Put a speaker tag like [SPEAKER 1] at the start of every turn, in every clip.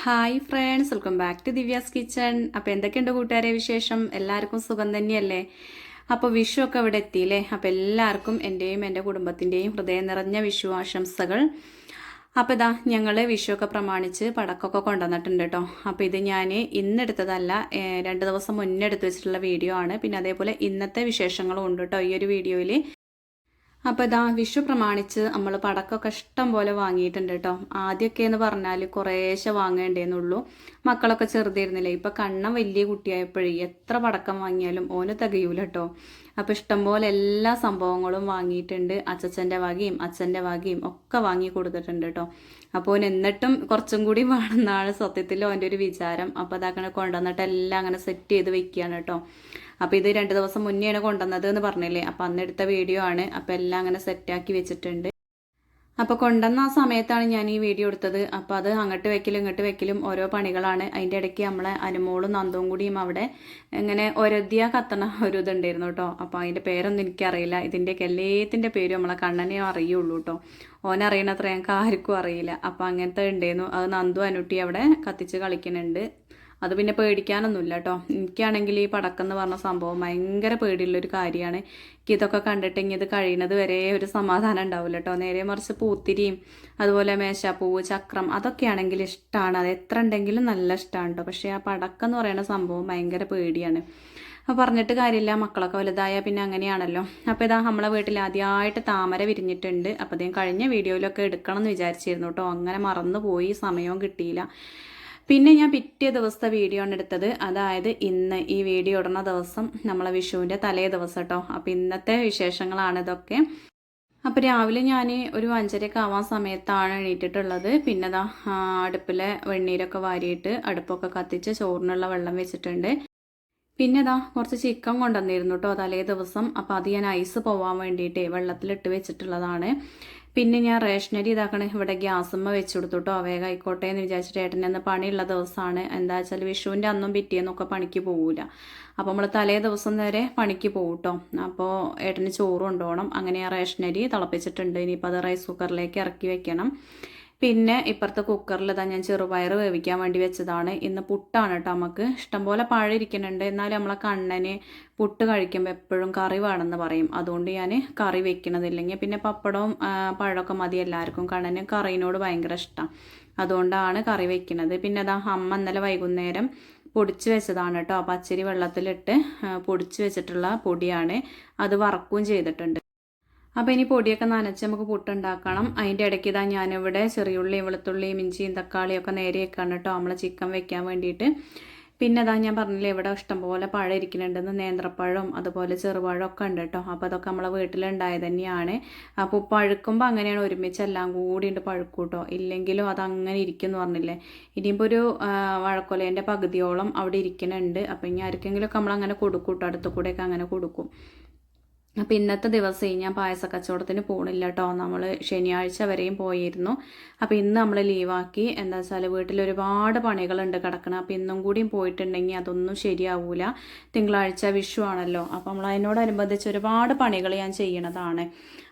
[SPEAKER 1] Hi friends welcome back to Divya's kitchen അപ്പോൾ എന്തൊക്കെയുണ്ട് കൂട്ടുകാരെ വിശേഷം? എല്ലാവർക്കും സുഖം തന്നെയല്ലേ? അപ്പോൾ വിഷു ഒക്കെ ഇവിടെ എത്തിയില്ലേ? അപ്പോൾ എല്ലാവർക്കും എന്റെയും എന്റെ കുടുംബത്തിന്റെയും ഹൃദയം നിറഞ്ഞ വിഷു ആശംസകൾ. അപ്പോൾ ഇതാ ഞങ്ങൾ വിഷുവൊക്കെ പ്രമാണിച്ച് പടക്കമൊക്കെ കൊണ്ടുവന്നിട്ടുണ്ട് കേട്ടോ. അപ്പോൾ ഇത് ഞാൻ ഇന്നെടുത്തതല്ല രണ്ട് ദിവസം മുന്നേ എടുത്ത് വെച്ചിട്ടുള്ള വീഡിയോ ആണ്. പിന്നെ അതേപോലെ ഇന്നത്തെ വിശേഷങ്ങളും ഉണ്ട് കേട്ടോ ഈ ഒരു വീഡിയോയിൽ അപ്പോൾ ഇതാ വിഷു പ്രമാണിച്ച് നമ്മൾ പടക്കമൊക്കെ ഇഷ്ടം പോലെ വാങ്ങിയിട്ടുണ്ട് കേട്ടോ ആദ്യമൊക്കെ എന്ന് പറഞ്ഞാൽ കുറേശ്ശെ വാങ്ങേണ്ടേന്നുള്ളൂ. മക്കളൊക്കെ ചെറുതായിരുന്നില്ലേ? ഇപ്പൊ കണ്ണം വലിയ കുട്ടിയായപ്പോഴേ എത്ര പടക്കം വാങ്ങിയാലും ഓന് തികയൂല കേട്ടോ അപ്പോൾ ഇഷ്ടംപോലെ എല്ലാ സംഭവങ്ങളും വാങ്ങിയിട്ടുണ്ട്. അച്ഛച്ചന്റെ വകയും അച്ഛന്റെ വകയും ഒക്കെ വാങ്ങി കൊടുത്തിട്ടുണ്ട് കേട്ടോ അപ്പോൾ ഓൻ എന്നിട്ടും കുറച്ചും കൂടി വേണമെന്നാണ് സത്യത്തിൽ ഓന്റെ ഒരു വിചാരം. അപ്പോൾ അതാക്കണ കൊണ്ടുവന്നിട്ട് എല്ലാം അങ്ങനെ സെറ്റ് ചെയ്ത് വെക്കുകയാണ് കേട്ടോ അപ്പോൾ ഇത് രണ്ട് ദിവസം മുന്നെയാണ് കൊണ്ടുവന്നത് എന്ന് പറഞ്ഞില്ലേ? അപ്പോൾ അന്നെടുത്ത വീഡിയോ ആണ്. അപ്പോൾ എല്ലാം അങ്ങനെ സെറ്റാക്കി വെച്ചിട്ടുണ്ട്. അപ്പോൾ കൊണ്ടുവന്ന ആ സമയത്താണ് ഞാൻ ഈ വീഡിയോ എടുത്തത്. അപ്പോൾ അത് അങ്ങോട്ട് വെക്കലും ഇങ്ങോട്ട് വെക്കലും ഓരോ പണികളാണ്. അതിന്റെ ഇടയ്ക്ക് നമ്മളെ അനുമോളും നന്ദവും കൂടിയും അവിടെ ഇങ്ങനെ ഒരതിയ കത്തണ ഒരു ഇതുണ്ടായിരുന്നു കേട്ടോ. അപ്പോൾ അതിന്റെ പേരൊന്നും എനിക്കറിയില്ല. ഇതിന്റെയൊക്കെ എല്ലാത്തിന്റെ പേരും നമ്മളെ കണ്ണനെ അറിയുള്ളൂ കേട്ടോ. ഓനറിയണത്ര ഞങ്ങൾക്ക് ആർക്കും അറിയില്ല. അപ്പോൾ അങ്ങനത്തെ ഉണ്ടായിരുന്നു. അത് നന്ദു അനുട്ടി അവിടെ കത്തിച്ച് കളിക്കുന്നുണ്ട്. അത് പിന്നെ പേടിക്കാനൊന്നുമില്ല കേട്ടോ എനിക്കാണെങ്കിൽ ഈ പടക്കം എന്ന് പറഞ്ഞ സംഭവം ഭയങ്കര പേടിയുള്ളൊരു കാര്യമാണ്. എനിക്ക് ഇതൊക്കെ കണ്ടിട്ടെങ്കിൽ ഇത് കഴിയുന്നത് വരെ ഒരു സമാധാനം ഉണ്ടാവില്ല കേട്ടോ നേരെ മറിച്ച് പൂത്തിരിയും അതുപോലെ മേശാപ്പൂവ് ചക്രം അതൊക്കെയാണെങ്കിൽ ഇഷ്ടമാണ് അത് എത്ര ഉണ്ടെങ്കിലും നല്ല ഇഷ്ടമാണ് കേട്ടോ പക്ഷേ ആ പടക്കം എന്ന് പറയുന്ന സംഭവം ഭയങ്കര പേടിയാണ്. അപ്പോൾ പറഞ്ഞിട്ട് കാര്യമില്ല. മക്കളൊക്കെ വലുതായാൽ പിന്നെ അങ്ങനെയാണല്ലോ. അപ്പോൾ ഇതാ നമ്മളെ വീട്ടിൽ ആദ്യമായിട്ട് താമര വിരിഞ്ഞിട്ടുണ്ട്. അപ്പോൾ അദ്ദേഹം കഴിഞ്ഞ വീഡിയോയിലൊക്കെ എടുക്കണം എന്ന് വിചാരിച്ചിരുന്നു കേട്ടോ അങ്ങനെ മറന്നു പോയി സമയവും കിട്ടിയില്ല. പിന്നെ ഞാൻ പിറ്റേ ദിവസത്തെ വീഡിയോ ആണ് എടുത്തത്. അതായത് ഇന്ന് ഈ വീഡിയോ ഇടുന്ന ദിവസം നമ്മളെ വിഷുവിന്റെ തലേ ദിവസം കേട്ടോ അപ്പോൾ ഇന്നത്തെ വിശേഷങ്ങളാണ് ഇതൊക്കെ. അപ്പോൾ രാവിലെ ഞാൻ ഒരു അഞ്ചരയൊക്കെ ആവാൻ സമയത്താണ് എണീറ്റിട്ടുള്ളത്. പിന്നെ ദാ അടുപ്പിലെ വെണ്ണീരൊക്കെ വാരിയിട്ട് അടുപ്പൊക്കെ കത്തിച്ച് ചോറിനുള്ള വെള്ളം വെച്ചിട്ടുണ്ട്. പിന്നെ ദാ കുറച്ച് ചിക്കൻ കൊണ്ടുവന്നിരുന്നു കേട്ടോ തലേ ദിവസം. അപ്പോൾ അത് ഞാൻ ഐസ് പോവാൻ വേണ്ടിയിട്ട് വെള്ളത്തിലിട്ട് വെച്ചിട്ടുള്ളതാണ്. പിന്നെ ഞാൻ റേഷനരി ഇതാക്കണേ ഇവിടെ ഗ്യാസമ്മ വെച്ച് കൊടുത്തു കേട്ടോ വേഗം ആയിക്കോട്ടെ എന്ന് വിചാരിച്ചിട്ട് ഏട്ടൻ എന്ന പണിയുള്ള ദിവസമാണ്. എന്താ വെച്ചാൽ വിഷുവിന്റെ അന്നും പിറ്റേന്നൊക്കെ പണിക്ക് പോകില്ല അപ്പോൾ നമ്മൾ തലേ ദിവസം വരെ പണിക്ക് പോകും കേട്ടോ അപ്പോൾ ഏട്ടന് ചോറ് കൊണ്ടുപോകണം. അങ്ങനെ ആ റേഷനരി തിളപ്പിച്ചിട്ടുണ്ട്. ഇനിയിപ്പോൾ അത് റൈസ് കുക്കറിലേക്ക് ഇറക്കി വെക്കണം. പിന്നെ ഇപ്പുറത്തെ കുക്കറിൽ ഇതാ ഞാൻ ചെറുപയർ വേവിക്കാൻ വേണ്ടി വെച്ചതാണ്. ഇന്ന് പുട്ടാണ് കേട്ടോ നമുക്ക് ഇഷ്ടംപോലെ പഴം ഇരിക്കുന്നുണ്ട്. എന്നാലും നമ്മളെ കണ്ണന് പുട്ട് കഴിക്കുമ്പോൾ എപ്പോഴും കറി വേണമെന്ന് പറയും. അതുകൊണ്ട് ഞാൻ കറി വെക്കണതില്ലെങ്കിൽ പിന്നെ പപ്പടവും പഴമൊക്കെ മതി എല്ലാവർക്കും. കണ്ണന് കറീനോട് ഭയങ്കര ഇഷ്ടമാണ് അതുകൊണ്ടാണ് കറി വെക്കുന്നത് പിന്നെ അതാ അമ്മ ഇന്നലെ വൈകുന്നേരം പൊടിച്ച് വെച്ചതാണ് കേട്ടോ പച്ചരി വെള്ളത്തിലിട്ട് പൊടിച്ച് വെച്ചിട്ടുള്ള പൊടിയാണ്. അത് വറക്കുകയും ചെയ്തിട്ടുണ്ട്. അപ്പോൾ ഇനി പൊടിയൊക്കെ നനച്ച് നമുക്ക് പുട്ടുണ്ടാക്കണം. അതിന്റെ ഇടയ്ക്ക് ഇതാ ഞാനിവിടെ ചെറിയുള്ളി വെളുത്തുള്ളിയും ഇഞ്ചിയും തക്കാളിയൊക്കെ നേരെയൊക്കെയാണ് കേട്ടോ നമ്മളെ ചിക്കൻ വെക്കാൻ വേണ്ടിയിട്ട്. പിന്നെ അതാ ഞാൻ പറഞ്ഞില്ലേ ഇവിടെ ഇഷ്ടംപോലെ പഴം ഇരിക്കുന്നുണ്ടെന്ന് നേന്ത്രപ്പഴം അതുപോലെ ചെറുപഴം ഒക്കെ ഉണ്ട് കേട്ടോ അപ്പോൾ അതൊക്കെ നമ്മളെ വീട്ടിലുണ്ടായത് തന്നെയാണ്. അപ്പോൾ പഴുക്കുമ്പോൾ അങ്ങനെയാണ് ഒരുമിച്ച് എല്ലാം കൂടി ഉണ്ട് പഴുക്കും കേട്ടോ ഇല്ലെങ്കിലും അതങ്ങനെ അങ്ങനെ ഇരിക്കുമെന്ന് പറഞ്ഞില്ലേ. ഇനിയിപ്പോൾ ഒരു വഴക്കൊലേന്റെ പകുതിയോളം അവിടെ ഇരിക്കുന്നുണ്ട്. അപ്പോൾ ഇനി ആർക്കെങ്കിലുമൊക്കെ നമ്മൾ അങ്ങനെ കൊടുക്കും കേട്ടോ അടുത്ത കൂടെയൊക്കെ അങ്ങനെ കൊടുക്കും. അപ്പോൾ ഇന്നത്തെ ദിവസം ഞാൻ പായസ കച്ചവടത്തിന് പോകണില്ല കേട്ടോ നമ്മൾ ശനിയാഴ്ച വരെയും പോയിരുന്നു. അപ്പോൾ ഇന്ന് നമ്മൾ ലീവാക്കി. എന്താ വെച്ചാൽ വീട്ടിൽ ഒരുപാട് പണികളുണ്ട് കിടക്കണം. അപ്പോൾ ഇന്നും കൂടിയും പോയിട്ടുണ്ടെങ്കിൽ അതൊന്നും ശരിയാവൂല. തിങ്കളാഴ്ച വിഷു ആണല്ലോ. അപ്പോൾ നമ്മൾ അതിനോടനുബന്ധിച്ച് ഒരുപാട് പണികൾ ഞാൻ ചെയ്യണതാണ്.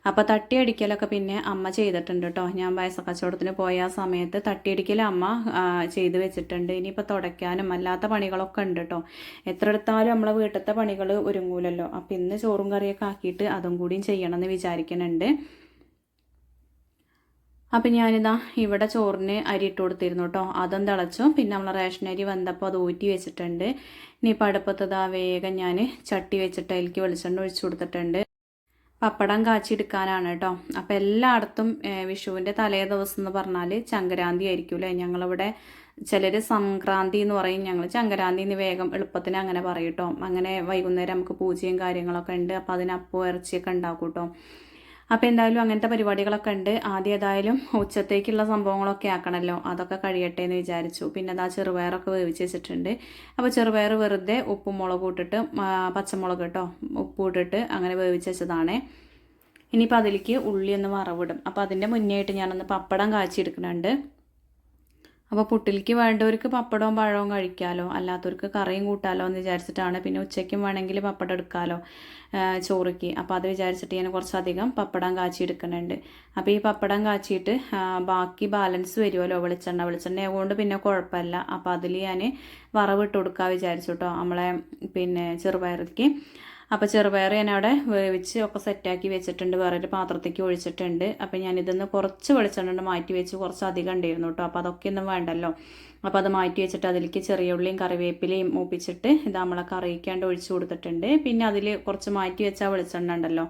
[SPEAKER 1] അപ്പോൾ തട്ടിയടിക്കലൊക്കെ പിന്നെ അമ്മ ചെയ്തിട്ടുണ്ട് കേട്ടോ ഞാൻ പായസ കച്ചവടത്തിന് പോയ സമയത്ത് തട്ടിയടിക്കൽ അമ്മ ചെയ്ത് വെച്ചിട്ടുണ്ട്. ഇനിയിപ്പോൾ തുടയ്ക്കാനും അല്ലാത്ത പണികളൊക്കെ ഉണ്ട് കേട്ടോ എത്ര എടുത്താലും നമ്മളെ വീട്ടിലത്തെ പണികൾ ഒരുങ്ങൂലല്ലോ. അപ്പോൾ ഇന്ന് ചോറും കറിയൊക്കെ ആക്കിയിട്ട് അതും കൂടിയും ചെയ്യണമെന്ന് വിചാരിക്കുന്നുണ്ട്. അപ്പം ഞാനിതാ ഇവിടെ ചോറിന് അരി ഇട്ട് കൊടുത്തിരുന്നു കേട്ടോ. അതും തിളച്ചു. പിന്നെ നമ്മൾ റേഷൻ അരി വന്നപ്പോൾ അത് ഊറ്റി വെച്ചിട്ടുണ്ട്. ഇനി ഇനിയിപ്പോൾ അടുപ്പത്തതാ വേഗം ഞാൻ ചട്ടി വെച്ചിട്ട് അതിലേക്ക് വെളിച്ചെണ്ണ ഒഴിച്ചു കൊടുത്തിട്ടുണ്ട്. പപ്പടം കാച്ചിയെടുക്കാനാണ് കേട്ടോ. അപ്പോൾ എല്ലായിടത്തും വിഷുവിന്റെ തലേ ദിവസം എന്ന് പറഞ്ഞാൽ ചങ്കരാന്തി ആയിരിക്കുമല്ലേ ഞങ്ങളിവിടെ ചിലർ സംക്രാന്തി എന്ന് പറയും. ഞങ്ങൾ ചങ്കരാന്തി എന്ന് വേഗം എളുപ്പത്തിന് അങ്ങനെ പറയും അങ്ങനെ വൈകുന്നേരം നമുക്ക് പൂജയും കാര്യങ്ങളൊക്കെ ഉണ്ട്. അപ്പോൾ അതിനപ്പോൾ ഇറച്ചിയൊക്കെ ഉണ്ടാക്കും കേട്ടോ അപ്പോൾ എന്തായാലും അങ്ങനത്തെ പരിപാടികളൊക്കെ ഉണ്ട്. ആദ്യം ഏതായാലും ഉച്ചത്തേക്കുള്ള സംഭവങ്ങളൊക്കെ ആക്കണമല്ലോ അതൊക്കെ കഴിയട്ടെ എന്ന് വിചാരിച്ചു. പിന്നെ അതാ ചെറുപയറൊക്കെ വേവിച്ച് വെച്ചിട്ടുണ്ട്. അപ്പോൾ ചെറുപയർ വെറുതെ ഉപ്പും മുളകും ഇട്ടിട്ട് പച്ചമുളക് കേട്ടോ ഉപ്പ് ഇട്ടിട്ട് അങ്ങനെ വേവിച്ച് വെച്ചതാണ്. ഇനിയിപ്പോൾ അതിലേക്ക് ഉള്ളി ഒന്ന് വറവിടും. അപ്പോൾ അതിന്റെ മുന്നേ ആയിട്ട് ഞാനൊന്ന് പപ്പടം കാച്ചി എടുക്കുന്നുണ്ട് അപ്പോൾ പുട്ടിലേക്ക് വേണ്ടവർക്ക് പപ്പടവും പഴവും കഴിക്കാമല്ലോ അല്ലാത്തവർക്ക് കറിയും കൂട്ടാലോ എന്ന് വിചാരിച്ചിട്ടാണ്. പിന്നെ ഉച്ചയ്ക്കും വേണമെങ്കിൽ പപ്പടം എടുക്കാമല്ലോ ചോറിക്ക്. അപ്പോൾ അത് വിചാരിച്ചിട്ട് ഞാൻ കുറച്ചധികം പപ്പടം കാച്ചി എടുക്കുന്നുണ്ട് അപ്പോൾ ഈ പപ്പടം കാച്ചിയിട്ട് ബാക്കി ബാലൻസ് വരുമല്ലോ വെളിച്ചെണ്ണ. വെളിച്ചെണ്ണ ആയതുകൊണ്ട് പിന്നെ കുഴപ്പമില്ല. അപ്പോൾ അതിൽ ഞാൻ വറവിട്ട് കൊടുക്കാൻ വിചാരിച്ചു കേട്ടോ നമ്മളെ പിന്നെ ചെറുപയറിലേക്ക് അപ്പോൾ ചെറുപയർ ഞാൻ അവിടെ വേവിച്ച് ഒക്കെ സെറ്റാക്കി വെച്ചിട്ടുണ്ട്. വേറൊരു പാത്രത്തേക്ക് ഒഴിച്ചിട്ടുണ്ട്. അപ്പോൾ ഞാൻ ഇതിന്ന് കുറച്ച് വെളിച്ചെണ്ണ മാറ്റി വെച്ച് കുറച്ച് അധികം ഉണ്ടായിരുന്നു കേട്ടോ. അപ്പോൾ അതൊക്കെ ഒന്നും വേണ്ടല്ലോ. അപ്പോൾ അത് മാറ്റി വെച്ചിട്ട് അതിലേക്ക് ചെറിയ ഉള്ളിയും കറിവേപ്പിലയും മൂപ്പിച്ചിട്ട് ഇത് നമ്മളെ കറിയിക്കാണ്ട് ഒഴിച്ച് കൊടുത്തിട്ടുണ്ട്. പിന്നെ അതിൽ കുറച്ച് മാറ്റി വെച്ച വെളിച്ചെണ്ണ ഉണ്ടല്ലോ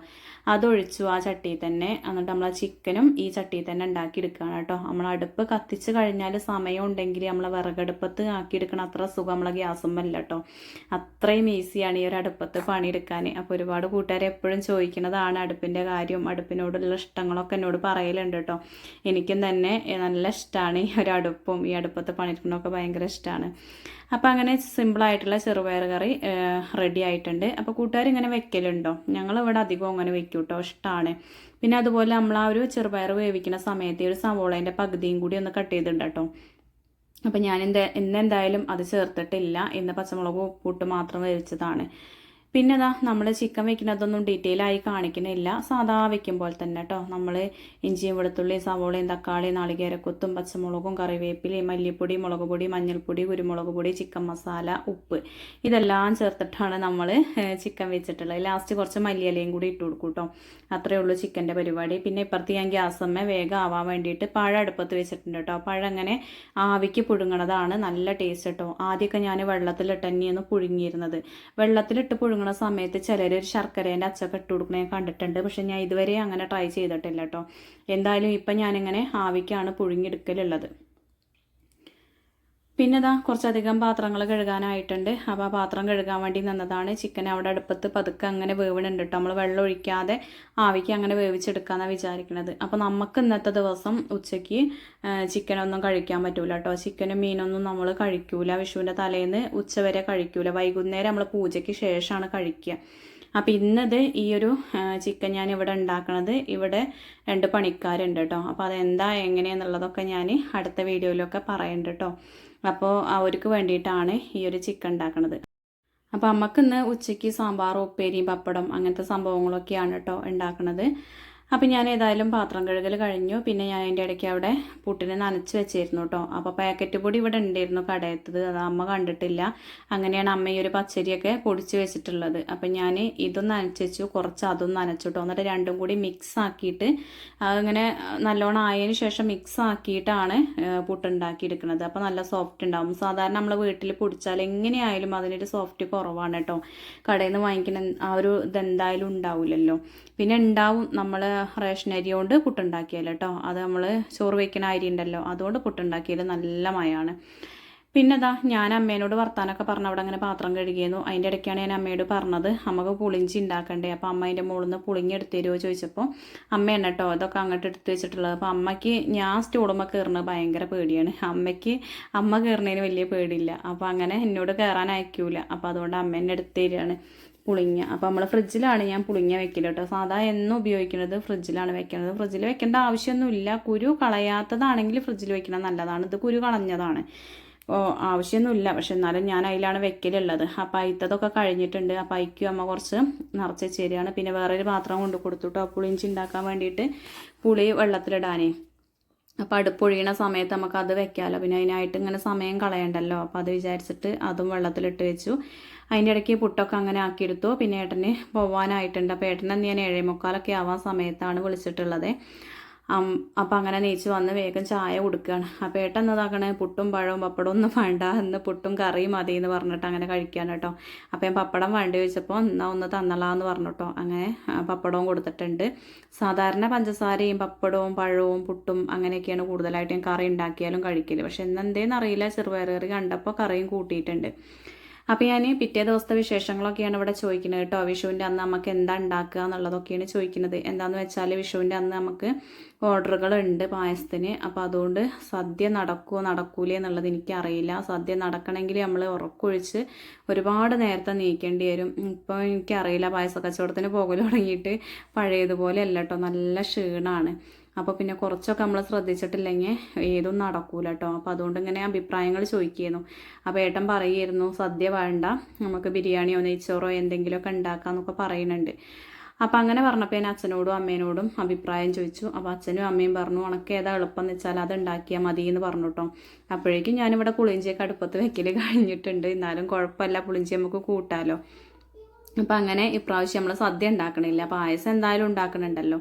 [SPEAKER 1] അതൊഴിച്ചു ആ ചട്ടിയിൽ തന്നെ. എന്നിട്ട് നമ്മൾ ആ ചിക്കനും ഈ ചട്ടിയിൽ തന്നെ ഉണ്ടാക്കി എടുക്കുകയാണ് കേട്ടോ. നമ്മൾ അടുപ്പ് കത്തിച്ച് കഴിഞ്ഞാൽ സമയം ഉണ്ടെങ്കിൽ നമ്മൾ വിറകടുപ്പത്ത് ആക്കിയെടുക്കണം അത്ര സുഖം നമ്മളെ ഗ്യാസുമ്മല്ല കേട്ടോ. അത്രയും ഈസിയാണ് ഈ ഒരു അടുപ്പത്ത് പണിയെടുക്കാൻ അപ്പോൾ ഒരുപാട് കൂട്ടുകാർ എപ്പോഴും ചോദിക്കുന്നതാണ് അടുപ്പിന്റെ കാര്യം അടുപ്പിനോടുള്ള ഇഷ്ടങ്ങളൊക്കെ എന്നോട് പറയലുണ്ട് കേട്ടോ എനിക്കും തന്നെ നല്ല ഇഷ്ടമാണ് ഈ ഒരു അടുപ്പും ഈ അടുപ്പത്തെ പണിക്കുന്നതൊക്കെ ഭയങ്കര ഇഷ്ടമാണ് അപ്പോൾ അങ്ങനെ സിമ്പിളായിട്ടുള്ള ചെറുപയർ കറി റെഡി ആയിട്ടുണ്ട്. അപ്പോൾ കൂട്ടുകാർ ഇങ്ങനെ വെക്കലുണ്ടോ? ഞങ്ങൾ ഇവിടെ അധികം അങ്ങനെ വെക്കും കേട്ടോ ഇഷ്ടമാണ് പിന്നെ അതുപോലെ നമ്മൾ ആ ഒരു ചെറുപയർ വേവിക്കുന്ന സമയത്ത് ഒരു സവോളേന്റെ പകുതിയും കൂടി ഒന്ന് കട്ട് ചെയ്തിട്ടുണ്ട് കേട്ടോ അപ്പം ഞാൻ എന്താ ഇന്ന് എന്തായാലും അത് ചേർത്തിട്ടില്ല. ഇന്ന് പച്ചമുളക് ഉപ്പിട്ട് മാത്രം വേവിച്ചതാണ്. പിന്നെ അതാ നമ്മൾ ചിക്കൻ വെക്കുന്നതൊന്നും ഡീറ്റെയിൽ ആയി കാണിക്കുന്നില്ല സാധാ വെക്കും പോലെ തന്നെ കേട്ടോ നമ്മൾ ഇഞ്ചിയും വെളുത്തുള്ളിയും സവോളയും തക്കാളിയും നാളികേരക്കൊത്തും പച്ചമുളകും കറിവേപ്പിലയും മല്ലിപ്പൊടി മുളക് പൊടി മഞ്ഞൾപ്പൊടി കുരുമുളക് പൊടി ചിക്കൻ മസാല ഉപ്പ് ഇതെല്ലാം ചേർത്തിട്ടാണ് നമ്മൾ ചിക്കൻ വെച്ചിട്ടുള്ളത്. ലാസ്റ്റ് കുറച്ച് മല്ലിയിലയും കൂടി ഇട്ട് കൊടുക്കും കേട്ടോ അത്രയേ ഉള്ളൂ ചിക്കന്റെ പരിപാടി. പിന്നെ ഇപ്പുറത്ത് ഞാൻ ഗ്യാസമ്മ വേഗം ആവാൻ വേണ്ടിയിട്ട് പഴം അടുപ്പത്ത് വെച്ചിട്ടുണ്ട് കേട്ടോ പഴം അങ്ങനെ ആവിക്ക് പുഴുങ്ങണതാണ് നല്ല ടേസ്റ്റ് കേട്ടോ ആദ്യമൊക്കെ ഞാൻ വെള്ളത്തിലിട്ട് തന്നെയാണ് പുഴുങ്ങിയിരുന്നത്. വെള്ളത്തിലിട്ട് പുഴുങ്ങണ സമയത്ത് ചിലർ ഒരു ശർക്കരേന്റെ അച്ചൊക്കെ ഇട്ട് കൊടുക്കണേ കണ്ടിട്ടുണ്ട്. പക്ഷെ ഞാൻ ഇതുവരെ അങ്ങനെ ട്രൈ ചെയ്തിട്ടില്ല കേട്ടോ എന്തായാലും ഇപ്പം ഞാനിങ്ങനെ ആവിക്കാണ് പുഴുങ്ങിയെടുക്കലുള്ളത്. പിന്നെ ഇതാ കുറച്ചധികം പാത്രങ്ങൾ കഴുകാനായിട്ടുണ്ട്. അപ്പോൾ ആ പാത്രം കഴുകാൻ വേണ്ടി നിന്നതാണ്. ചിക്കൻ അവിടെ അടുപ്പത്ത് പതുക്കെ അങ്ങനെ വേവണുണ്ട് കേട്ടോ നമ്മൾ വെള്ളം ഒഴിക്കാതെ ആവിക്ക് അങ്ങനെ വേവിച്ചെടുക്കാമെന്നാണ് വിചാരിക്കുന്നത് അപ്പോൾ നമുക്ക് ഇന്നത്തെ ദിവസം ഉച്ചയ്ക്ക് ചിക്കനൊന്നും കഴിക്കാൻ പറ്റൂല കേട്ടോ ചിക്കനും മീനൊന്നും നമ്മൾ കഴിക്കൂല. വിഷുവിന്റെ തലേന്ന് ഉച്ചവരെ കഴിക്കൂല. വൈകുന്നേരം നമ്മൾ പൂജയ്ക്ക് ശേഷമാണ് കഴിക്കുക അപ്പോൾ ഇന്നത് ഈ ഒരു ചിക്കൻ ഞാൻ ഇവിടെ ഉണ്ടാക്കണത് ഇവിടെ രണ്ട് പണിക്കാരുണ്ട് കേട്ടോ അപ്പോൾ അതെന്താ എങ്ങനെയാണെന്നുള്ളതൊക്കെ ഞാൻ അടുത്ത വീഡിയോയിലൊക്കെ പറയുന്നുണ്ട് കേട്ടോ അപ്പോൾ അവർക്ക് വേണ്ടിയിട്ടാണ് ഈ ഒരു ചിക്കൻ ഉണ്ടാക്കുന്നത് അപ്പോൾ അമ്മയ്ക്ക് ഇന്ന് ഉച്ചയ്ക്ക് സാമ്പാർ ഉപ്പേരി പപ്പടം അങ്ങനത്തെ സംഭവങ്ങളൊക്കെയാണ് കേട്ടോ ഉണ്ടാക്കണത്. അപ്പം ഞാൻ ഏതായാലും പാത്രം കഴുകൽ കഴിഞ്ഞു. പിന്നെ ഞാൻ അതിന്റെ ഇടയ്ക്ക് അവിടെ പുട്ടിനെ നനച്ച് വെച്ചിരുന്നു കേട്ടോ അപ്പോൾ പാക്കറ്റ് പൊടി ഇവിടെ ഉണ്ടായിരുന്നു കടയത്തത്. അത് അമ്മ കണ്ടിട്ടില്ല. അങ്ങനെയാണ് അമ്മ ഈ ഒരു പച്ചരിയൊക്കെ പൊടിച്ച് വെച്ചിട്ടുള്ളത്. അപ്പം ഞാൻ ഇതും നനച്ച് വെച്ചു. കുറച്ച് അതും നനച്ചു കേട്ടോ എന്നിട്ട് രണ്ടും കൂടി മിക്സ് ആക്കിയിട്ട് അങ്ങനെ നല്ലോണം ആയതിനു ശേഷം മിക്സ് ആക്കിയിട്ടാണ് പുട്ടുണ്ടാക്കി എടുക്കുന്നത് അപ്പോൾ നല്ല സോഫ്റ്റ് ഉണ്ടാവും സാധാരണ നമ്മൾ വീട്ടിൽ പൊടിച്ചാൽ എങ്ങനെയായാലും അതിനൊരു സോഫ്റ്റ് കുറവാണ് കേട്ടോ കടയിൽ നിന്ന് വാങ്ങിക്കുന്ന ആ ഒരു ഇതെന്തായാലും ഉണ്ടാവില്ലല്ലോ പിന്നെ ഉണ്ടാവും നമ്മൾ റേഷൻ അരി കൊണ്ട് പുട്ടുണ്ടാക്കിയാൽ കേട്ടോ. അത് നമ്മൾ ചോറ് വയ്ക്കുന്ന അരി ഉണ്ടല്ലോ അതുകൊണ്ട് പുട്ടുണ്ടാക്കിയാൽ നല്ല മയാണ്. പിന്നെ അതാ ഞാൻ അമ്മേനോട് വർത്താനൊക്കെ പറഞ്ഞ അവിടെ അങ്ങനെ പാത്രം കഴുകിയിരുന്നു. അതിന്റെ ഇടയ്ക്കാണ് ഞാൻ അമ്മയോട് പറഞ്ഞത് അമ്മയ്ക്ക് പുളിഞ്ചി ഉണ്ടാക്കണ്ടേ? അപ്പോൾ അമ്മ അതിന്റെ മുകളിൽ നിന്ന് പുളിങ്ങി എടുത്തു തരുമോ ചോദിച്ചപ്പോൾ അമ്മയാണ് കേട്ടോ അതൊക്കെ അങ്ങോട്ട് എടുത്ത് വെച്ചിട്ടുള്ളത്. അപ്പോൾ അമ്മയ്ക്ക് ഞാൻ സ്റ്റൂളുമ്മ കയറുന്നത് ഭയങ്കര പേടിയാണ്. അമ്മയ്ക്ക് അമ്മ കയറുന്നതിന് വലിയ പേടിയില്ല. അപ്പോൾ അങ്ങനെ എന്നോട് കയറാൻ അയക്കൂല. അപ്പോൾ അതുകൊണ്ട് അമ്മ എന്നെ എടുത്ത് തരികയാണ്. പുളിങ്ങ. അപ്പോൾ നമ്മൾ ഫ്രിഡ്ജിലാണ് ഞാൻ പുളിങ്ങ വെക്കൽ കേട്ടോ സാധാ എന്നും ഉപയോഗിക്കുന്നത് ഫ്രിഡ്ജിലാണ് വെക്കുന്നത് ഫ്രിഡ്ജിൽ വെക്കേണ്ട ആവശ്യമൊന്നുമില്ല കുരു കളയാത്തതാണെങ്കിൽ ഫ്രിഡ്ജിൽ വെക്കണം നല്ലതാണ്. ഇത് കുരു കളഞ്ഞതാണ്. ആവശ്യമൊന്നുമില്ല പക്ഷെ എന്നാലും ഞാൻ അതിലാണ് വെക്കലുള്ളത്. അപ്പം അയിത്തതൊക്കെ കഴിഞ്ഞിട്ടുണ്ട്. അപ്പം അയക്കും അമ്മ കുറച്ച് നിറച്ച് ചേരുകയാണ് പിന്നെ വേറൊരു പാത്രം കൊണ്ട് കൊടുത്തു കേട്ടോ പുളിഞ്ചി ഉണ്ടാക്കാൻ വേണ്ടിയിട്ട് പുളി വെള്ളത്തിലിടാനേ. അപ്പോൾ അടുപ്പൊഴിയണ സമയത്ത് നമുക്ക് അത് വെക്കാമല്ലോ പിന്നെ അതിനായിട്ട് ഇങ്ങനെ സമയം കളയണ്ടല്ലോ. അപ്പോൾ അത് വിചാരിച്ചിട്ട് അതും വെള്ളത്തിലിട്ട് വെച്ചു. അതിന്റെ ഇടയ്ക്ക് പുട്ടൊക്കെ അങ്ങനെ ആക്കിയെടുത്തു. പിന്നെ ഏട്ടന് പോവാനായിട്ടുണ്ട്. അപ്പോൾ ഏട്ടനെ ഞാൻ ഏഴേ മുക്കാലൊക്കെ ആവാൻ സമയത്താണ് വിളിച്ചിട്ടുള്ളത്. അപ്പം അങ്ങനെ നീച്ച് വന്ന് വേഗം ചായ കൊടുക്കുകയാണ് അപ്പോൾ ഏട്ടൻ എന്നതാക്കണേ പുട്ടും പഴവും പപ്പടവും ഒന്നും വേണ്ട. എന്ന് പുട്ടും കറിയും മതി എന്ന് പറഞ്ഞിട്ട് അങ്ങനെ കഴിക്കാൻ കേട്ടോ. അപ്പോൾ ഞാൻ പപ്പടം വേണ്ടി ചോദിച്ചപ്പോൾ എന്നാൽ ഒന്ന് തന്നലാന്ന് പറഞ്ഞു കേട്ടോ. അങ്ങനെ പപ്പടവും കൊടുത്തിട്ടുണ്ട്. സാധാരണ പഞ്ചസാരയും പപ്പടവും പഴവും പുട്ടും അങ്ങനെയൊക്കെയാണ് കൂടുതലായിട്ട് ഞാൻ കറി ഉണ്ടാക്കിയാലും കഴിക്കൽ. പക്ഷെ എന്നെന്തേന്ന് അറിയില്ല. ചെറുപയർ കറി കണ്ടപ്പോൾ കറിയും കൂട്ടിയിട്ടുണ്ട്. അപ്പോൾ ഞാൻ പിറ്റേ ദിവസത്തെ വിശേഷങ്ങളൊക്കെയാണ് ഇവിടെ ചോദിക്കുന്നത് കേട്ടോ. വിഷുവിന്റെ അന്ന് നമുക്ക് എന്താ ഉണ്ടാക്കുക എന്നുള്ളതൊക്കെയാണ് ചോദിക്കുന്നത്. എന്താന്ന് വെച്ചാൽ വിഷുവിന്റെ അന്ന് നമുക്ക് ഓർഡറുകളുണ്ട് പായസത്തിന്. അപ്പോൾ അതുകൊണ്ട് സദ്യ നടക്കുമോ നടക്കൂലേ എന്നുള്ളത് എനിക്കറിയില്ല. സദ്യ നടക്കണമെങ്കിൽ നമ്മൾ ഉറക്കൊഴിച്ച് ഒരുപാട് നേരത്തെ നീക്കേണ്ടി വരും. ഇപ്പോൾ എനിക്കറിയില്ല പായസ കച്ചവടത്തിന് പോകൽ തുടങ്ങിയിട്ട് പഴയതുപോലെ അല്ല കേട്ടോ. നല്ല ക്ഷീണമാണ് അപ്പോൾ പിന്നെ കുറച്ചൊക്കെ നമ്മൾ ശ്രദ്ധിച്ചിട്ടില്ലെങ്കിൽ ഏതും നടക്കൂല കേട്ടോ അപ്പോൾ അതുകൊണ്ട് ഇങ്ങനെ അഭിപ്രായങ്ങൾ ചോദിക്കുന്നു. അപ്പോൾ ഏട്ടൻ പറയുമായിരുന്നു സദ്യ വേണ്ട. നമുക്ക് ബിരിയാണിയോ നെയ്ച്ചോറോ എന്തെങ്കിലുമൊക്കെ ഉണ്ടാക്കാമെന്നൊക്കെ പറയുന്നുണ്ട്. അപ്പം അങ്ങനെ പറഞ്ഞപ്പോൾ ഞാൻ അച്ഛനോടും അമ്മേനോടും അഭിപ്രായം ചോദിച്ചു. അപ്പോൾ അച്ഛനും അമ്മയും പറഞ്ഞു ഉണക്ക് ഏതാ എളുപ്പം എന്ന് വെച്ചാൽ അത് ഉണ്ടാക്കിയാൽ മതി എന്ന് പറഞ്ഞു കേട്ടോ. അപ്പോഴേക്കും ഞാനിവിടെ പുളിഞ്ചിയൊക്കെ അടുപ്പത്ത് വെക്കൽ കഴിഞ്ഞിട്ടുണ്ട്. എന്നാലും കുഴപ്പമില്ല പുളിഞ്ചി നമുക്ക് കൂട്ടാലോ. അപ്പം അങ്ങനെ ഇപ്രാവശ്യം നമ്മൾ സദ്യ ഉണ്ടാക്കണില്ല പായസം എന്തായാലും ഉണ്ടാക്കണുണ്ടല്ലോ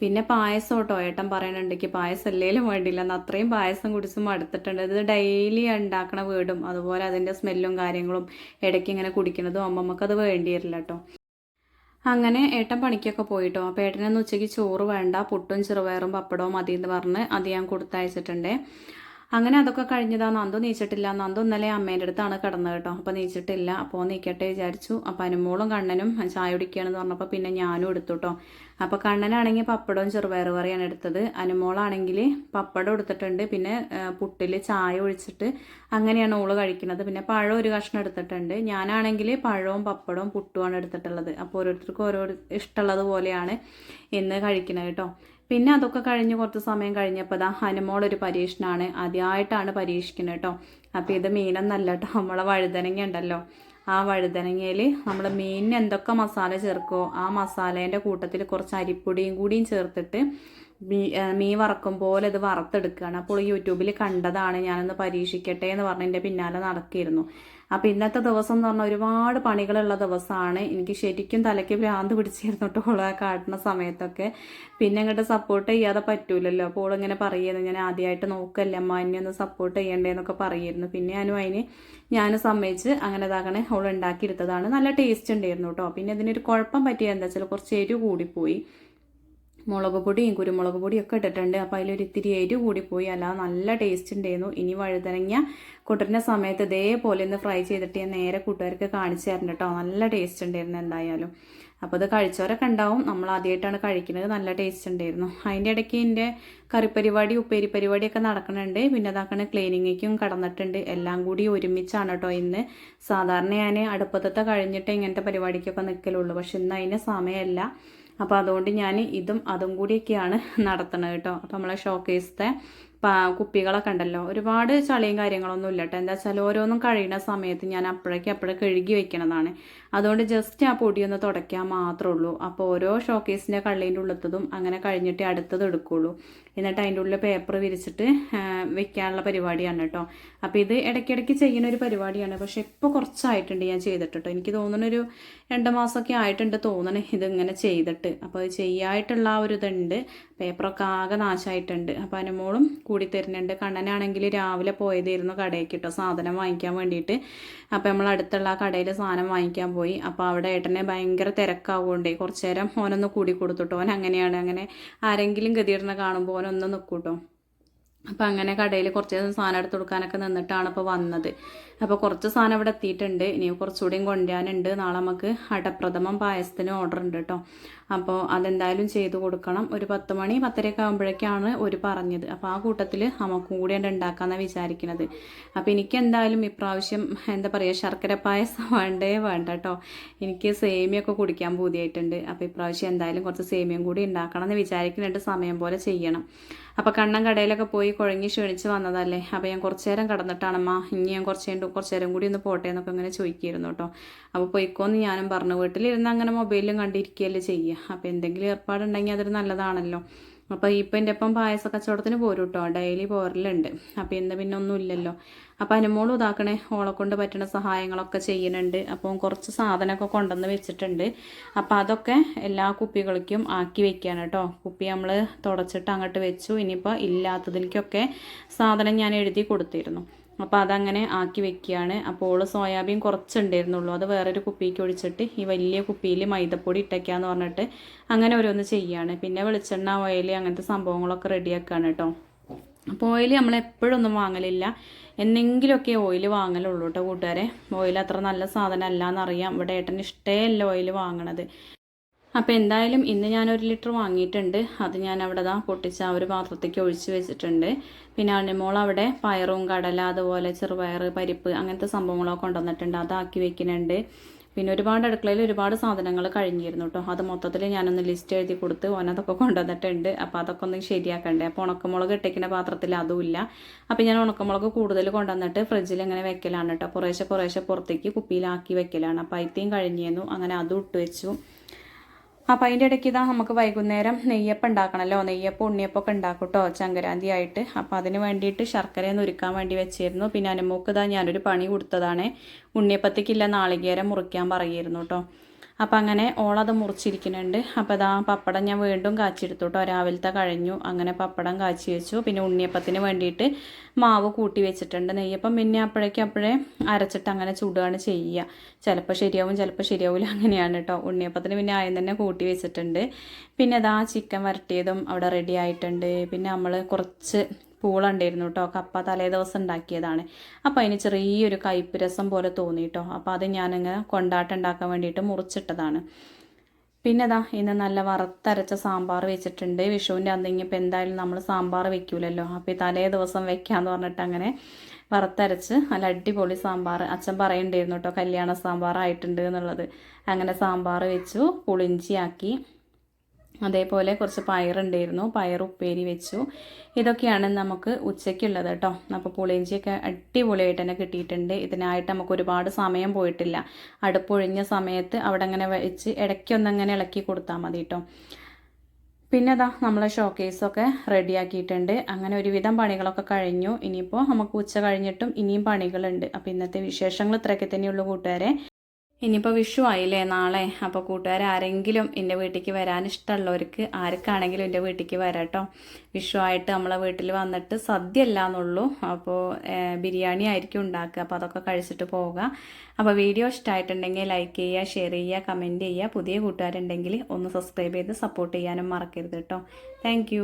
[SPEAKER 1] പിന്നെ പായസം കേട്ടോ. ഏട്ടൻ പറയണുണ്ടെങ്കിൽ പായസം അല്ലേലും വേണ്ടില്ല. എന്ന് അത്രയും പായസം കുടിച്ചും മടുത്തിട്ടുണ്ട്. ഇത് ഡെയിലി ഉണ്ടാക്കണ വീടും അതുപോലെ അതിന്റെ സ്മെല്ലും കാര്യങ്ങളും ഇടയ്ക്ക് ഇങ്ങനെ അമ്മമ്മക്ക് അത് വേണ്ടി വരില്ല കേട്ടോ. അങ്ങനെ ഏട്ടൻ പണിക്കൊക്കെ പോയിട്ടോ. അപ്പോൾ ഏട്ടനെന്ന് ഉച്ചയ്ക്ക് ചോറ് വേണ്ട. പുട്ടും ചെറുപയറും പപ്പടവും മതി എന്ന് പറഞ്ഞ് അത് ഞാൻ കൊടുത്തയച്ചിട്ടുണ്ട്. അങ്ങനെ അതൊക്കെ കഴിഞ്ഞതാ. നന്ദു നീച്ചിട്ടില്ല. നന്ദു ഇന്നലെ അമ്മേന്റെ അടുത്താണ് കിടന്നത് കേട്ടോ. അപ്പോൾ നീച്ചിട്ടില്ല. അപ്പോൾ നീക്കട്ടെ വിചാരിച്ചു. അപ്പോൾ അനുമോളും കണ്ണനും ചായ കുടിക്കുകയാണെന്ന് പറഞ്ഞപ്പോൾ പിന്നെ ഞാനും എടുത്തു കേട്ടോ അപ്പോൾ കണ്ണനാണെങ്കിൽ പപ്പടവും ചെറുപയർ കറിയാണ് എടുത്തത്. അനുമോളാണെങ്കിൽ പപ്പടം എടുത്തിട്ടുണ്ട്. പിന്നെ പുട്ടിൽ ചായ ഒഴിച്ചിട്ട് അങ്ങനെയാണ് ഓൾ കഴിക്കുന്നത്. പിന്നെ പഴം ഒരു കഷ്ണം എടുത്തിട്ടുണ്ട്. ഞാനാണെങ്കിൽ പഴവും പപ്പടവും പുട്ടുമാണ് എടുത്തിട്ടുള്ളത്. അപ്പോൾ ഓരോരുത്തർക്കും ഓരോ ഇഷ്ടമുള്ളത് പോലെയാണ് ഇന്ന് കഴിക്കുന്നത് കേട്ടോ. പിന്നെ അതൊക്കെ കഴിഞ്ഞ് കുറച്ച് സമയം കഴിഞ്ഞപ്പോൾ ദാ ഹനുമോൾ ഒരു പരീക്ഷണമാണ് ആദ്യമായിട്ടാണ് പരീക്ഷിക്കുന്നത് കേട്ടോ അപ്പോൾ ഇത് മീനൊന്നല്ല കേട്ടോ നമ്മളെ വഴുതനങ്ങ ഉണ്ടല്ലോ. ആ വഴുതനങ്ങയിൽ നമ്മൾ മീനിന് എന്തൊക്കെ മസാല ചേർക്കുമോ ആ മസാലേന്റെ കൂട്ടത്തിൽ കുറച്ച് അരിപ്പൊടിയും കൂടിയും ചേർത്തിട്ട് മീൻ വറക്കും പോലെ ഇത് വറുത്തെടുക്കുകയാണ് അപ്പോൾ യൂട്യൂബിൽ കണ്ടതാണ് ഞാനൊന്ന് പരീക്ഷിക്കട്ടെ എന്ന് പറഞ്ഞ് എന്റെ പിന്നാലെ നടക്കിയിരുന്നു അപ്പം ഇന്നത്തെ ദിവസം എന്ന് പറഞ്ഞാൽ ഒരുപാട് പണികളുള്ള ദിവസമാണ്. എനിക്ക് ശരിക്കും തലയ്ക്ക് ഭ്രാന്ത് പിടിച്ചിരുന്നു കേട്ടോ കാട്ടുന്ന സമയത്തൊക്കെ. പിന്നെ ഇങ്ങോട്ട് സപ്പോർട്ട് ചെയ്യാതെ പറ്റൂലല്ലോ. അപ്പോൾ ഇങ്ങനെ പറയുന്നു ഞാൻ ആദ്യമായിട്ട് നോക്കല്ലേ അമ്മ എന്നെ ഒന്ന് സപ്പോർട്ട് ചെയ്യണ്ടേന്നൊക്കെ പറയുന്നു. പിന്നെ ഞാനും അതിന് ഞാൻ സമ്മതിച്ച് അങ്ങനെ ഇതാക്കണേ അവൾ ഉണ്ടാക്കിയെടുത്തതാണ്. നല്ല ടേസ്റ്റ് ഉണ്ടായിരുന്നു കേട്ടോ പിന്നെ ഇതിനൊരു കുഴപ്പം പറ്റിയ എന്താ വെച്ചാൽ കുറച്ച് എരിവ് കൂടിപ്പോയി. മുളക് പൊടിയും കുരുമുളക് പൊടിയും ഒക്കെ ഇട്ടിട്ടുണ്ട്. അപ്പോൾ അതിലൊരു ഇത്തിരി കൂടി പോയി. അല്ലാതെ നല്ല ടേസ്റ്റ് ഉണ്ടായിരുന്നു. ഇനി വഴുതനങ്ങ കൊട്ടുന്ന സമയത്ത് ഇതേപോലെ ഒന്ന് ഫ്രൈ ചെയ്തിട്ട് ഞാൻ നേരെ കൂട്ടുകാർക്ക് കാണിച്ചു തരണം കേട്ടോ നല്ല ടേസ്റ്റ് ഉണ്ടായിരുന്നു എന്തായാലും. അപ്പോൾ ഇത് കഴിച്ചവരൊക്കെ ഉണ്ടാവും. നമ്മൾ ആദ്യമായിട്ടാണ് കഴിക്കുന്നത്. നല്ല ടേസ്റ്റ് ഉണ്ടായിരുന്നു. അതിന്റെ ഇടയ്ക്ക് എന്റെ കറിപ്പരിപാടി ഉപ്പേരി പരിപാടിയൊക്കെ നടക്കുന്നുണ്ട്. പിന്നെ അതാക്കണ ക്ലീനിങ്ങേക്കും കടന്നിട്ടുണ്ട്. എല്ലാം കൂടി ഒരുമിച്ചാണ് കേട്ടോ ഇന്ന്. സാധാരണ ഞാൻ അടുപ്പത്തത്തെ കഴിഞ്ഞിട്ട് ഇങ്ങനത്തെ പരിപാടിക്കൊക്കെ നിൽക്കലുള്ളൂ പക്ഷെ ഇന്ന് അതിന് സമയമല്ല. അപ്പോൾ അതുകൊണ്ട് ഞാൻ ഇതും അതും കൂടിയൊക്കെയാണ് നടത്തുന്നത് കേട്ടോ. അപ്പോൾ നമ്മളെ ഷോക്കേസത്തെ കുപ്പികളൊക്കെ ഉണ്ടല്ലോ. ഒരുപാട് ചളിയും കാര്യങ്ങളൊന്നും ഇല്ല കേട്ടോ. എന്താ വെച്ചാൽ ഓരോന്നും കഴിയുന്ന സമയത്ത് ഞാൻ അപ്പോഴേക്കും അപ്പോഴേ കഴുകി വെക്കണതാണ്. അതുകൊണ്ട് ജസ്റ്റ് ആ പൊടി ഒന്ന് തുടയ്ക്കാൻ മാത്രമേ ഉള്ളൂ അപ്പോൾ ഓരോ ഷോക്കേസിന്റെ കള്ളീന്റെ ഉള്ളത്തതും അങ്ങനെ കഴിഞ്ഞിട്ട് അടുത്തത് എടുക്കുകയുള്ളൂ. എന്നിട്ട് അതിന്റെ ഉള്ളിൽ പേപ്പർ വിരിച്ചിട്ട് വെക്കാനുള്ള പരിപാടിയാണ് കേട്ടോ. അപ്പോൾ ഇത് ഇടയ്ക്കിടയ്ക്ക് ചെയ്യുന്ന ഒരു പരിപാടിയാണ്. പക്ഷേ ഇപ്പോൾ കുറച്ചായിട്ടുണ്ട് ഞാൻ ചെയ്തിട്ട് കേട്ടോ എനിക്ക് തോന്നുന്നൊരു രണ്ട് മാസമൊക്കെ ആയിട്ടുണ്ട് തോന്നണേ ഇതിങ്ങനെ ചെയ്തിട്ട്. അപ്പോൾ ചെയ്യായിട്ടുള്ള ആ ഒരു ഇതുണ്ട്. പേപ്പറൊക്കെ ആകെ നാശമായിട്ടുണ്ട് അപ്പോൾ അനുമോളും കൂടി തരുന്നുണ്ട്. കണ്ണനാണെങ്കിൽ രാവിലെ പോയതായിരുന്നു കടയിൽ കേട്ടോ സാധനം വാങ്ങിക്കാൻ വേണ്ടിയിട്ട്. അപ്പോൾ നമ്മൾ അടുത്തുള്ള ആ കടയിൽ സാധനം വാങ്ങിക്കാൻ പോയി. അപ്പോൾ അവിടെ ഏട്ടനെ ഭയങ്കര തിരക്കാവുകൊണ്ടേ കുറച്ച് നേരം ഓനൊന്ന് കൂടി കൊടുത്തുട്ടോ. ഓൻ അങ്ങനെയാണ്. അങ്ങനെ ആരെങ്കിലും ഗതിയിടനെ കാണുമ്പോൾ ഓനൊന്ന് നിൽക്കൂട്ടോ അപ്പോൾ അങ്ങനെ കടയിൽ കുറച്ച് സാധനം എടുത്ത് കൊടുക്കാനൊക്കെ നിന്നിട്ടാണ് ഇപ്പോൾ വന്നത്. അപ്പോൾ കുറച്ച് സാധനം ഇവിടെ എത്തിയിട്ടുണ്ട്. ഇനി കുറച്ചുകൂടിയും കൊണ്ടുവരാനുണ്ട്. നാളെ നമുക്ക് അടപ്രഥമം പായസത്തിന് ഓർഡർ ഉണ്ട് കേട്ടോ. അപ്പോൾ അതെന്തായാലും ചെയ്തു കൊടുക്കണം. ഒരു പത്ത് മണി പത്തരയൊക്കെ ആകുമ്പോഴേക്കാണ് ഒരു പറഞ്ഞത്. അപ്പോൾ ആ കൂട്ടത്തിൽ നമുക്കും കൂടി ഉണ്ടാക്കാമെന്നാണ് വിചാരിക്കുന്നത് അപ്പോൾ എനിക്ക് എന്തായാലും ഇപ്രാവശ്യം എന്താ പറയുക ശർക്കര പായസം വേണ്ടേ വേണ്ട കേട്ടോ എനിക്ക് സേമിയൊക്കെ കുടിക്കാൻ പൂതിയായിട്ടുണ്ട്. അപ്പോൾ ഇപ്രാവശ്യം എന്തായാലും കുറച്ച് സേമിയം കൂടി ഉണ്ടാക്കണം എന്ന് വിചാരിക്കുന്നുണ്ട് സമയം പോലെ ചെയ്യണം. അപ്പോൾ കണ്ണൻ കടയിലൊക്കെ പോയി കുഴങ്ങി ക്ഷണിച്ച് വന്നതല്ലേ? അപ്പോൾ ഞാൻ കുറച്ച് നേരം കടന്നിട്ടാണമ്മ ഇനി ഞാൻ കുറച്ച് കുറച്ച് നേരം കൂടി ഒന്ന് പോട്ടെ എന്നൊക്കെ ഇങ്ങനെ ചോദിക്കുമായിരുന്നു കേട്ടോ. അപ്പോൾ പോയിക്കോന്ന് ഞാനും പറഞ്ഞു. വീട്ടിലിരുന്ന് അങ്ങനെ മൊബൈലും കണ്ടിരിക്കുകയല്ലേ ചെയ്യുക അപ്പോൾ എന്തെങ്കിലും ഏർപ്പാടുണ്ടെങ്കിൽ അതൊരു നല്ലതാണല്ലോ. അപ്പോൾ ഇപ്പം എന്റെ ഒപ്പം പായസ കച്ചവടത്തിന് പോരും കേട്ടോ ഡെയിലി പോരലുണ്ട്. അപ്പോൾ ഇന്ന് പിന്നെ ഒന്നും ഇല്ലല്ലോ അപ്പോൾ അനുമോളും ഇതാക്കണേ ഓളെ കൊണ്ട് പറ്റുന്ന സഹായങ്ങളൊക്കെ ചെയ്യുന്നുണ്ട്. അപ്പോൾ കുറച്ച് സാധനമൊക്കെ കൊണ്ടുവന്ന് വെച്ചിട്ടുണ്ട്. അപ്പോൾ അതൊക്കെ എല്ലാ കുപ്പികൾക്കും ആക്കി വെക്കുകയാണ് കേട്ടോ കുപ്പി നമ്മൾ തുടച്ചിട്ട് അങ്ങോട്ട് വെച്ചു. ഇനിയിപ്പോൾ ഇല്ലാത്തതിലേക്കൊക്കെ സാധനം ഞാൻ എഴുതി കൊടുത്തിരുന്നു. അപ്പോൾ അതങ്ങനെ ആക്കി വെക്കുകയാണ് അപ്പോൾ ഓൾ സോയാബീൻ കുറച്ചുണ്ടായിരുന്നുള്ളൂ. അത് വേറൊരു കുപ്പിക്ക് ഒഴിച്ചിട്ട് ഈ വലിയ കുപ്പിയിൽ മൈദപ്പൊടി ഇട്ടേക്കാന്ന് പറഞ്ഞിട്ട് അങ്ങനെ ഓരോന്ന് ചെയ്യുകയാണ് പിന്നെ വെളിച്ചെണ്ണ ഓയിൽ അങ്ങനത്തെ സംഭവങ്ങളൊക്കെ റെഡിയാക്കുകയാണ് കേട്ടോ. അപ്പോൾ ഓയിൽ നമ്മൾ എപ്പോഴും ഒന്നും വാങ്ങലില്ല. എന്തെങ്കിലുമൊക്കെ ഓയിൽ വാങ്ങലുള്ളൂ കേട്ടോ കൂട്ടുകാരെ. ഓയിൽ അത്ര നല്ല സാധനം അല്ല എന്നറിയാം ഇവിടെ ഏട്ടന് ഇഷ്ടമല്ല ഓയിൽ വാങ്ങണത്. അപ്പോൾ എന്തായാലും ഇന്ന് ഞാൻ ഒരു ലിറ്റർ വാങ്ങിയിട്ടുണ്ട്. അത് ഞാൻ അവിടെ ദാ പൊട്ടിച്ച് ആ ഒരു പാത്രത്തേക്ക് ഒഴിച്ച് വെച്ചിട്ടുണ്ട്. പിന്നെ അണിമോൾ അവിടെ പയറും കടല അതുപോലെ ചെറുപയർ പരിപ്പ് അങ്ങനത്തെ സംഭവങ്ങളൊക്കെ കൊണ്ടുവന്നിട്ടുണ്ട്. അതാക്കി വെക്കുന്നുണ്ട്. പിന്നെ ഒരുപാട് അടുക്കളയിൽ ഒരുപാട് സാധനങ്ങൾ കഴിഞ്ഞിരുന്നു കേട്ടോ. അത് മൊത്തത്തിൽ ഞാനൊന്ന് ലിസ്റ്റ് എഴുതി കൊടുത്ത് ഓനതൊക്കെ കൊണ്ടുവന്നിട്ടുണ്ട്. അപ്പോൾ അതൊക്കെ ഒന്ന് ശരിയാക്കണ്ടേ? അപ്പോൾ ഉണക്കമുളക് ഇട്ടേക്കുന്ന പാത്രത്തിൽ അതുമില്ല അപ്പോൾ ഞാൻ ഉണക്കമുളക് കൂടുതൽ കൊണ്ടുവന്നിട്ട് ഫ്രിഡ്ജിൽ ഇങ്ങനെ വെക്കലാണ് കേട്ടോ. കുറേശ്ശെ കുറേശ്ശെ പുറത്തേക്ക് കുപ്പിയിലാക്കി വെക്കലാണ്. അപ്പോൾ അയിത്തേയും കഴിഞ്ഞിരുന്നു. അങ്ങനെ അതും ഇട്ട് വെച്ചു. അപ്പം അതിന്റെ ഇടയ്ക്ക് ഇതാ നമുക്ക് വൈകുന്നേരം നെയ്യപ്പം ഉണ്ടാക്കണമല്ലോ നെയ്യപ്പം ഉണ്ണിയപ്പം ഒക്കെ ഉണ്ടാക്കും കേട്ടോ ചങ്കരാന്തി ആയിട്ട് അപ്പം അതിന് വേണ്ടിയിട്ട് ശർക്കരയൊന്ന് ഒരുക്കാൻ വേണ്ടി വെച്ചിരുന്നു. പിന്നെ അനുമോക്ക് ഇതാ ഞാനൊരു പണി കൊടുത്തതാണ്. ഉണ്ണിയപ്പത്തേക്കില്ല നാളികേരം മുറിക്കാൻ പറയായിരുന്നു കേട്ടോ അപ്പം അങ്ങനെ ഓളത് മുറിച്ചിരിക്കുന്നുണ്ട്. അപ്പോൾ ഇതാ പപ്പടം ഞാൻ വീണ്ടും കാച്ചിയെടുത്തു കേട്ടോ രാവിലത്തെ കഴിഞ്ഞു. അങ്ങനെ പപ്പടം കാച്ചി വെച്ചു. പിന്നെ ഉണ്ണിയപ്പത്തിന് വേണ്ടിയിട്ട് മാവ് കൂട്ടി വെച്ചിട്ടുണ്ട് നെയ്യപ്പം പിന്നെ അപ്പോഴേക്കും അപ്പോഴേ അരച്ചിട്ട് അങ്ങനെ ചുടുകയാണ് ചെയ്യുക. ചിലപ്പോൾ ശരിയാവും ചിലപ്പോൾ ശരിയാവില്ല അങ്ങനെയാണ് കേട്ടോ. ഉണ്ണിയപ്പത്തിന് പിന്നെ ആയം തന്നെ കൂട്ടി വെച്ചിട്ടുണ്ട്. പിന്നെ അതാ ചിക്കൻ വരട്ടിയതും അവിടെ റെഡി ആയിട്ടുണ്ട്. പിന്നെ നമ്മൾ കുറച്ച് പൂളുണ്ടായിരുന്നു കേട്ടോ കപ്പ തലേ ദിവസം ഉണ്ടാക്കിയതാണ്. അപ്പോൾ അതിന് ചെറിയൊരു കയ്പ്പ് രസം പോലെ തോന്നി കേട്ടോ അപ്പോൾ അത് ഞാനിങ്ങനെ കൊണ്ടാട്ടം ഉണ്ടാക്കാൻ വേണ്ടിയിട്ട് മുറിച്ചിട്ടതാണ്. പിന്നെ ഇതാ ഇന്ന് നല്ല വറുത്തരച്ച സാമ്പാർ വെച്ചിട്ടുണ്ട്. വിഷുവിന്റെ അന്ന് ഇപ്പം എന്തായാലും നമ്മൾ സാമ്പാർ വെക്കൂലല്ലോ. അപ്പോൾ ഈ തലേ ദിവസം വെക്കാമെന്ന് പറഞ്ഞിട്ട് അങ്ങനെ വറുത്തരച്ച് നല്ല അടിപൊളി സാമ്പാർ. അച്ഛൻ പറയണ്ടായിരുന്നു കേട്ടോ കല്യാണ സാമ്പാർ ആയിട്ടുണ്ട് എന്നുള്ളത്. അങ്ങനെ സാമ്പാർ വെച്ചു പുളിഞ്ചിയാക്കി. അതേപോലെ കുറച്ച് പയറുണ്ടായിരുന്നു. പയർ ഉപ്പേരി വെച്ചു. ഇതൊക്കെയാണ് നമുക്ക് ഉച്ചയ്ക്കുള്ളത് കേട്ടോ. അപ്പോൾ പുളിയിഞ്ചിയൊക്കെ അടിപൊളിയായിട്ട് തന്നെ കിട്ടിയിട്ടുണ്ട്. ഇതിനായിട്ട് നമുക്ക് ഒരുപാട് സമയം പോയിട്ടില്ല. അടുപ്പൊഴിഞ്ഞ സമയത്ത് അവിടെ അങ്ങനെ വെച്ച് ഇടയ്ക്കൊന്നങ്ങനെ ഇളക്കി കൊടുത്താൽ മതി കേട്ടോ. പിന്നെ അതാ നമ്മളെ ഷോക്കേസൊക്കെ റെഡിയാക്കിയിട്ടുണ്ട്. അങ്ങനെ ഒരുവിധം പണികളൊക്കെ കഴിഞ്ഞു. ഇനിയിപ്പോൾ നമുക്ക് ഉച്ച കഴിഞ്ഞിട്ടും ഇനിയും പണികളുണ്ട്. അപ്പോൾ ഇന്നത്തെ വിശേഷങ്ങൾ ഇത്രയൊക്കെ തന്നെയുള്ളൂ കൂട്ടുകാരെ. ഇനിയിപ്പോൾ വിഷു ആയില്ലേ നാളെ? അപ്പോൾ കൂട്ടുകാർ ആരെങ്കിലും എന്റെ വീട്ടിലേക്ക് വരാൻ ഇഷ്ടമുള്ളവർക്ക് ആർക്കാണെങ്കിലും എന്റെ വീട്ടിലേക്ക് വരാം കേട്ടോ വിഷു ആയിട്ട് നമ്മളെ വീട്ടിൽ വന്നിട്ട് സദ്യ അല്ല എന്നുള്ളൂ അപ്പോൾ ബിരിയാണി ആയിരിക്കും ഉണ്ടാക്കുക. അപ്പോൾ അതൊക്കെ കഴിച്ചിട്ട് പോവുക. അപ്പോൾ വീഡിയോ ഇഷ്ടമായിട്ടുണ്ടെങ്കിൽ ലൈക്ക് ചെയ്യുക ഷെയർ ചെയ്യുക കമന്റ് ചെയ്യുക. പുതിയ കൂട്ടുകാരുണ്ടെങ്കിൽ ഒന്ന് സബ്സ്ക്രൈബ് ചെയ്ത് സപ്പോർട്ട് ചെയ്യാനും മറക്കരുത് കേട്ടോ താങ്ക്